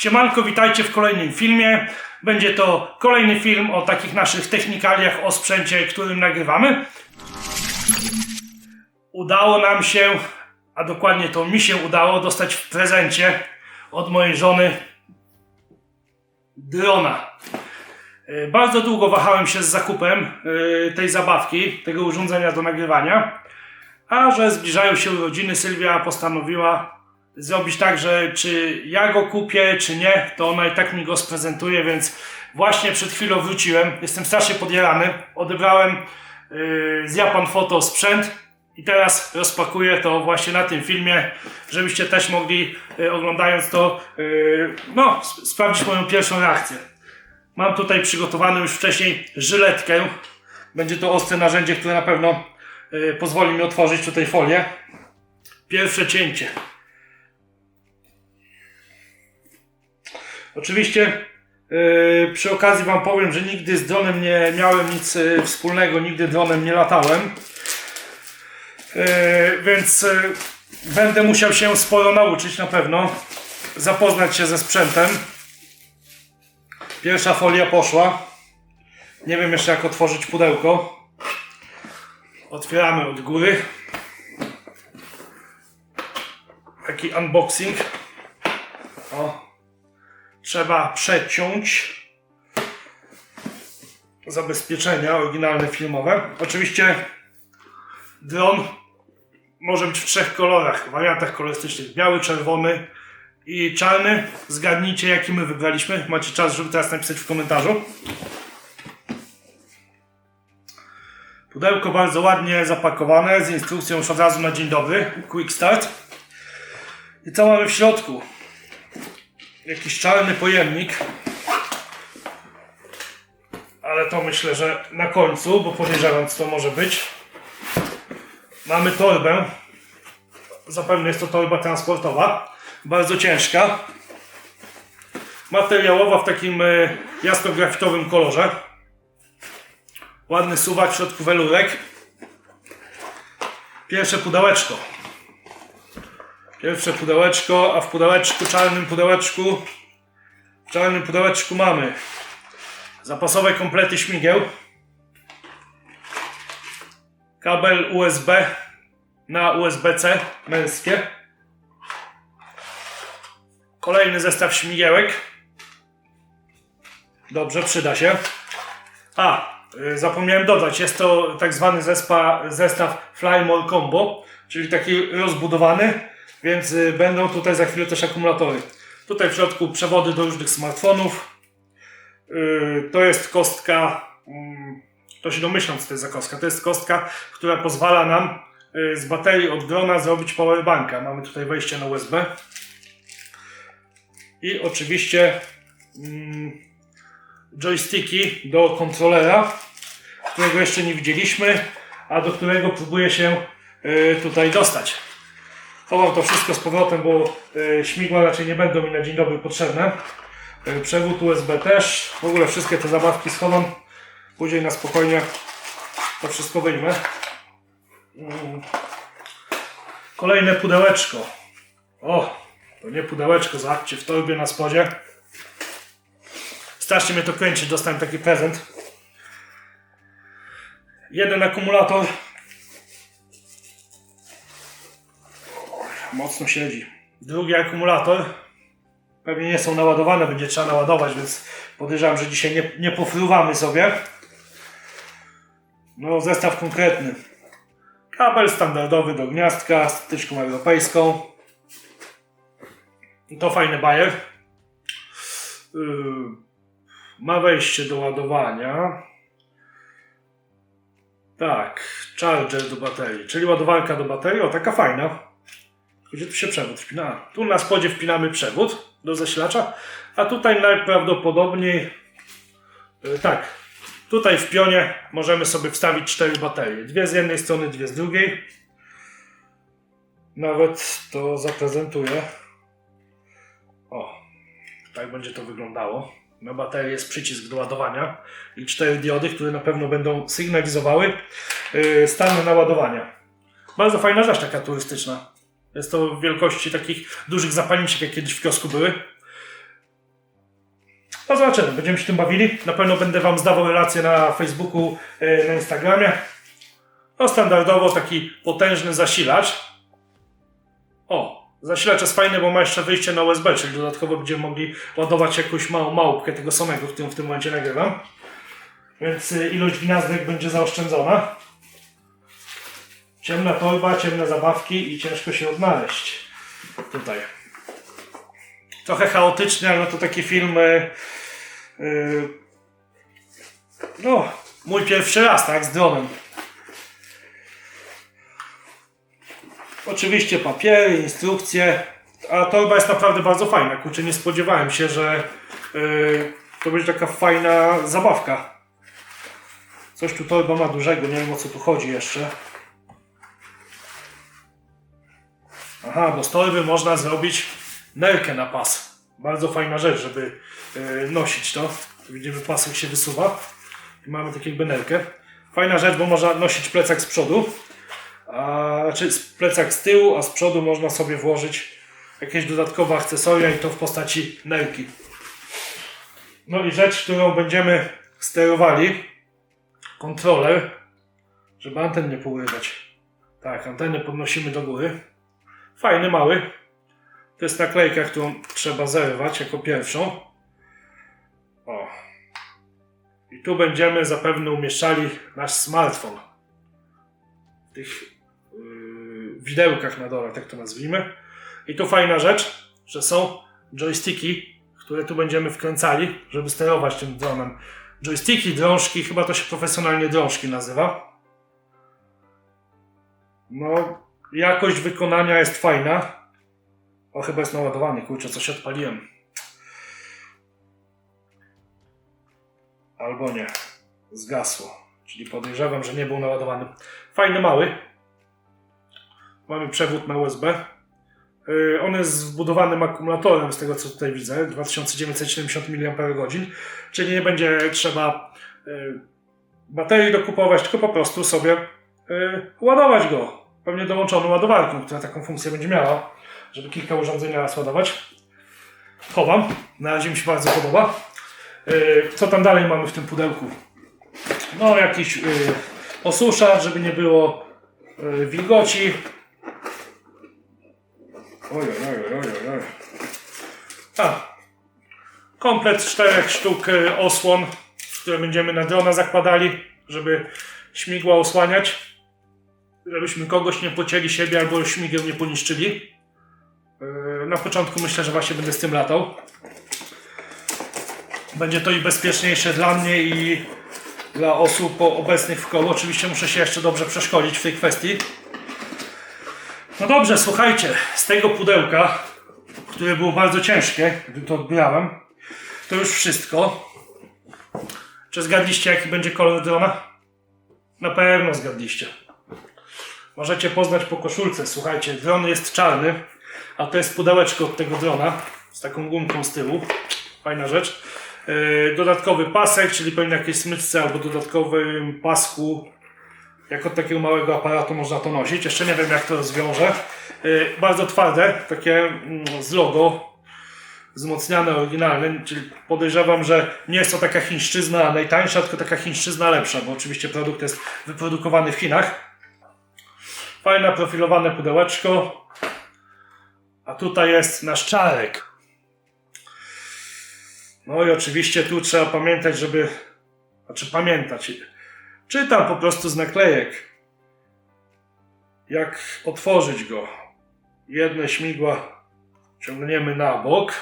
Siemanko, witajcie w kolejnym filmie. Będzie to kolejny film o takich naszych technikaliach, o sprzęcie, którym nagrywamy. Udało nam się, a dokładnie to mi się udało, dostać w prezencie od mojej żony drona. E, Bardzo długo wahałem się z zakupem e, tej zabawki, tego urządzenia do nagrywania, a że zbliżają się urodziny, Sylwia postanowiła zrobić tak, że czy ja go kupię, czy nie, to ona i tak mi go sprezentuje, więc właśnie przed chwilą wróciłem. Jestem strasznie podjarany. Odebrałem yy, z Japan Photo sprzęt i teraz rozpakuję to właśnie na tym filmie, żebyście też mogli, yy, oglądając to, yy, no, sp- sprawdzić moją pierwszą reakcję. Mam tutaj przygotowaną już wcześniej żyletkę. Będzie to ostre narzędzie, które na pewno pozwoli mi otworzyć tutaj folię. Pierwsze cięcie. Oczywiście yy, przy okazji Wam powiem, że nigdy z dronem nie miałem nic yy, wspólnego, nigdy dronem nie latałem. Yy, więc yy, będę musiał się sporo nauczyć na pewno. Zapoznać się ze sprzętem. Pierwsza folia poszła. Nie wiem jeszcze jak otworzyć pudełko. Otwieramy od góry. Taki unboxing. O trzeba przeciąć zabezpieczenia oryginalne filmowe. Oczywiście dron może być w trzech kolorach, wariantach kolorystycznych. Biały, czerwony i czarny. Zgadnijcie jaki my wybraliśmy. Macie czas, żeby teraz napisać w komentarzu. Pudełko bardzo ładnie zapakowane, z instrukcją już od razu na dzień dobry. Quick start. I co mamy w środku? Jakiś czarny pojemnik. Ale to myślę, że na końcu, bo podejrzewam, co to może być. Mamy torbę. Zapewne jest to torba transportowa. Bardzo ciężka. Materiałowa w takim e, jasno-grafitowym kolorze. Ładny suwak, w środku welurek. Pierwsze pudełeczko. Pierwsze pudełeczko, a w pudełeczku, czarnym pudełeczku, w czarnym pudełeczku mamy zapasowe komplety śmigieł, kabel USB na USB-C męskie, kolejny zestaw śmigiełek, dobrze, przyda się, a, y, zapomniałem dodać, jest to tak zwany zestaw Flymore Combo, czyli taki rozbudowany, więc y, będą tutaj za chwilę też akumulatory. Tutaj w środku przewody do różnych smartfonów. Yy, To jest kostka, mm, to się domyślam co to jest za kostka. To jest kostka, która pozwala nam y, z baterii od drona zrobić powerbanka. Mamy tutaj wejście na USB. I oczywiście mm, joysticki do kontrolera, którego jeszcze nie widzieliśmy, a do którego próbuję się y, tutaj dostać. Chowam to wszystko z powrotem, bo y, śmigła raczej nie będą mi na dzień dobry potrzebne. Y, przewód USB też. W ogóle wszystkie te zabawki schowam. Później na spokojnie to wszystko wyjmę. Mm. Kolejne pudełeczko. O, to nie pudełeczko, zobaczcie, w torbie na spodzie. Strasznie mnie to kręci, dostałem taki prezent. Jeden akumulator mocno siedzi. Drugi akumulator. Pewnie nie są naładowane, będzie trzeba naładować, więc podejrzewam, że dzisiaj nie, nie pofruwamy sobie. No, zestaw konkretny. Kabel standardowy do gniazdka z tyczką europejską. To fajny bajer. Yy, ma wejście do ładowania. Tak, charger do baterii, czyli ładowarka do baterii. O, taka fajna. Gdzie tu się przewód wpina? Tu na spodzie wpinamy przewód do zasilacza, a tutaj najprawdopodobniej yy, tak, tutaj w pionie możemy sobie wstawić cztery baterie. Dwie z jednej strony, dwie z drugiej. Nawet to zaprezentuję. O, tak będzie to wyglądało. Na baterii jest przycisk do ładowania i cztery diody, które na pewno będą sygnalizowały yy, stan naładowania. Bardzo fajna rzecz taka turystyczna. Jest to wielkości takich dużych zapalniczek, jak kiedyś w kiosku były. No zobaczymy, będziemy się tym bawili. Na pewno będę Wam zdawał relacje na Facebooku, e, na Instagramie. No standardowo taki potężny zasilacz. O, zasilacz jest fajny, bo ma jeszcze wyjście na USB, czyli dodatkowo będziemy mogli ładować jakąś małą małpkę tego samego, którą w tym momencie nagrywam. Więc y, ilość gniazdek będzie zaoszczędzona. Ciemna torba, ciemne zabawki i ciężko się odnaleźć tutaj. Trochę chaotycznie, ale to taki film. y, y, no, mój pierwszy raz, tak, z dronem. Oczywiście papiery, instrukcje, a torba jest naprawdę bardzo fajna. Kurczę, nie spodziewałem się, że y, to będzie taka fajna zabawka. Coś tu torba ma dużego, nie wiem o co tu chodzi jeszcze. Aha, bo z torby można zrobić nerkę na pas. Bardzo fajna rzecz, żeby y, nosić to. Widzimy, pasek się wysuwa. I mamy tak jakby nerkę. Fajna rzecz, bo można nosić plecak z przodu. A, znaczy plecak z tyłu, a z przodu można sobie włożyć jakieś dodatkowe akcesoria i to w postaci nerki. No i rzecz, którą będziemy sterowali, kontroler, żeby anten nie pourywać. Tak, antenę podnosimy do góry. Fajny, mały. To jest naklejka, którą trzeba zerwać jako pierwszą. O. I tu będziemy zapewne umieszczali nasz smartfon. W tych yy, widełkach na dole, tak to nazwijmy. I tu fajna rzecz, że są joysticki, które tu będziemy wkręcali, żeby sterować tym dronem. Joysticki, drążki, chyba to się profesjonalnie drążki nazywa. No, jakość wykonania jest fajna. O, chyba jest naładowany, kurczę, coś odpaliłem. Albo nie. Zgasło. Czyli podejrzewam, że nie był naładowany. Fajny, mały. Mamy przewód na USB. Yy, On jest wbudowanym akumulatorem, z tego co tutaj widzę, 2970 mAh, czyli nie będzie trzeba yy, baterii dokupować, tylko po prostu sobie yy, ładować go. Pewnie dołączoną ładowarką, która taką funkcję będzie miała, żeby kilka urządzeń naraz ładować. Chowam, na razie mi się bardzo podoba. Yy, Co tam dalej mamy w tym pudełku? No, jakiś yy, osuszacz, żeby nie było yy, wilgoci. Oj, oj, oj, oj, oj. A, komplet czterech sztuk y, osłon, które będziemy na drona zakładali, żeby śmigła osłaniać, żebyśmy kogoś nie pocięli siebie albo śmigieł nie poniszczyli. Y, Na początku myślę, że właśnie będę z tym latał. Będzie to i bezpieczniejsze dla mnie i dla osób obecnych w koło. Oczywiście muszę się jeszcze dobrze przeszkolić w tej kwestii. No dobrze, słuchajcie, z tego pudełka, które było bardzo ciężkie, gdy to odbierałem, to już wszystko. Czy zgadliście, jaki będzie kolor drona? Na pewno zgadliście. Możecie poznać po koszulce. Słuchajcie, dron jest czarny, a to jest pudełeczko od tego drona z taką gumką z tyłu. Fajna rzecz. Yy, dodatkowy pasek, czyli pewnie jakieś smyczce albo dodatkowym pasku jak od takiego małego aparatu można to nosić. Jeszcze nie wiem jak to rozwiążę. Yy, bardzo twarde, takie mm, z logo, wzmocniane, oryginalne, czyli podejrzewam, że nie jest to taka chińszczyzna najtańsza, tylko taka chińszczyzna lepsza, bo oczywiście produkt jest wyprodukowany w Chinach. Fajne profilowane pudełeczko. A tutaj jest nasz czarek. No i oczywiście tu trzeba pamiętać, żeby... Znaczy pamiętać. Czytam po prostu z naklejek. Jak otworzyć go. Jedne śmigła ciągniemy na bok,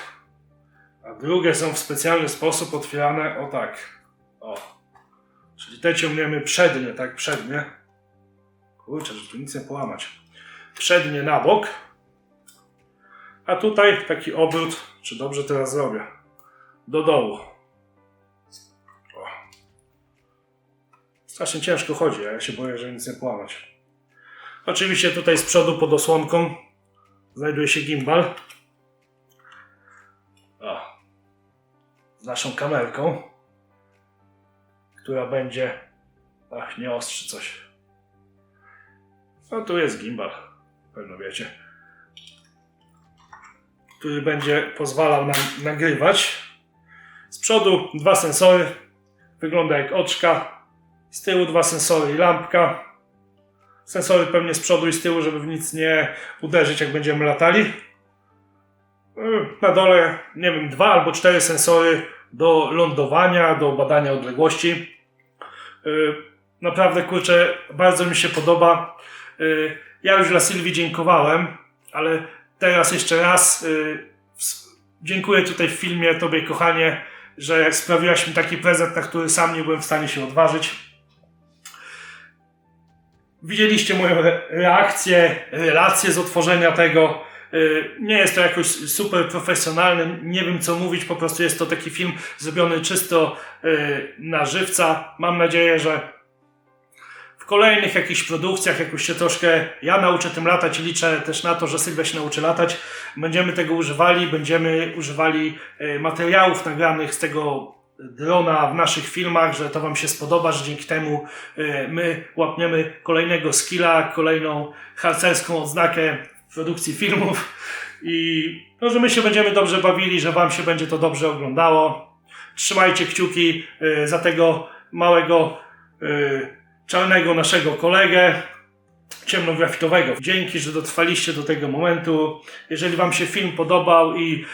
a drugie są w specjalny sposób otwierane o tak. O. Czyli te ciągniemy przednie, tak, przednie. Kurczę, że tu nic nie połamać. Przednie na bok. A tutaj taki obrót, czy dobrze teraz zrobię, do dołu. O. Strasznie ciężko chodzi, a ja się boję, że nic nie połamać. Oczywiście tutaj z przodu pod osłonką znajduje się gimbal. O. Z naszą kamerką, która będzie. Ach, nie ostrzy coś. No tu jest gimbal, pewno wiecie. Który będzie pozwalał nam nagrywać Z przodu dwa sensory, wygląda jak oczka. Z tyłu dwa sensory i lampka. Sensory pewnie z przodu i z tyłu, żeby w nic nie uderzyć, jak będziemy latali. Yy, Na dole, nie wiem, dwa albo cztery sensory do lądowania, do badania odległości. Yy, Naprawdę, kurczę, bardzo mi się podoba. Yy, Ja już dla Sylwii dziękowałem, ale teraz jeszcze raz ws- dziękuję tutaj w filmie Tobie, kochanie, że sprawiłaś mi taki prezent, na który sam nie byłem w stanie się odważyć. Widzieliście moją re- reakcję, relację z otworzenia tego. Y, Nie jest to jakoś super profesjonalne, nie wiem co mówić, po prostu jest to taki film zrobiony czysto y, na żywca. Mam nadzieję, że kolejnych jakichś produkcjach jakoś się troszkę ja nauczę tym latać i liczę też na to, że Sylwia się nauczy latać. Będziemy tego używali, będziemy używali y, materiałów nagranych z tego drona w naszych filmach, że to Wam się spodoba, że dzięki temu y, my łapniemy kolejnego skilla, kolejną harcerską odznakę w produkcji filmów i no, że my się będziemy dobrze bawili, że Wam się będzie to dobrze oglądało. Trzymajcie kciuki y, za tego małego czarnego naszego kolegę ciemnografitowego. Dzięki, że dotrwaliście do tego momentu. Jeżeli Wam się film podobał i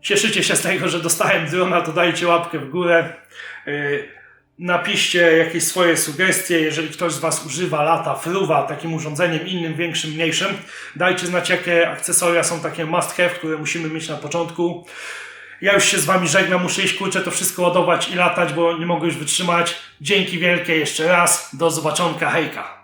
cieszycie się z tego, że dostałem drona, to dajcie łapkę w górę. Yy, Napiszcie jakieś swoje sugestie, jeżeli ktoś z Was używa lata, fruwa takim urządzeniem innym, większym, mniejszym. Dajcie znać, jakie akcesoria są takie must have, które musimy mieć na początku. Ja już się z Wami żegnam, muszę iść kurczę to wszystko ładować i latać, bo nie mogę już wytrzymać. Dzięki wielkie jeszcze raz, do zobaczonka, hejka.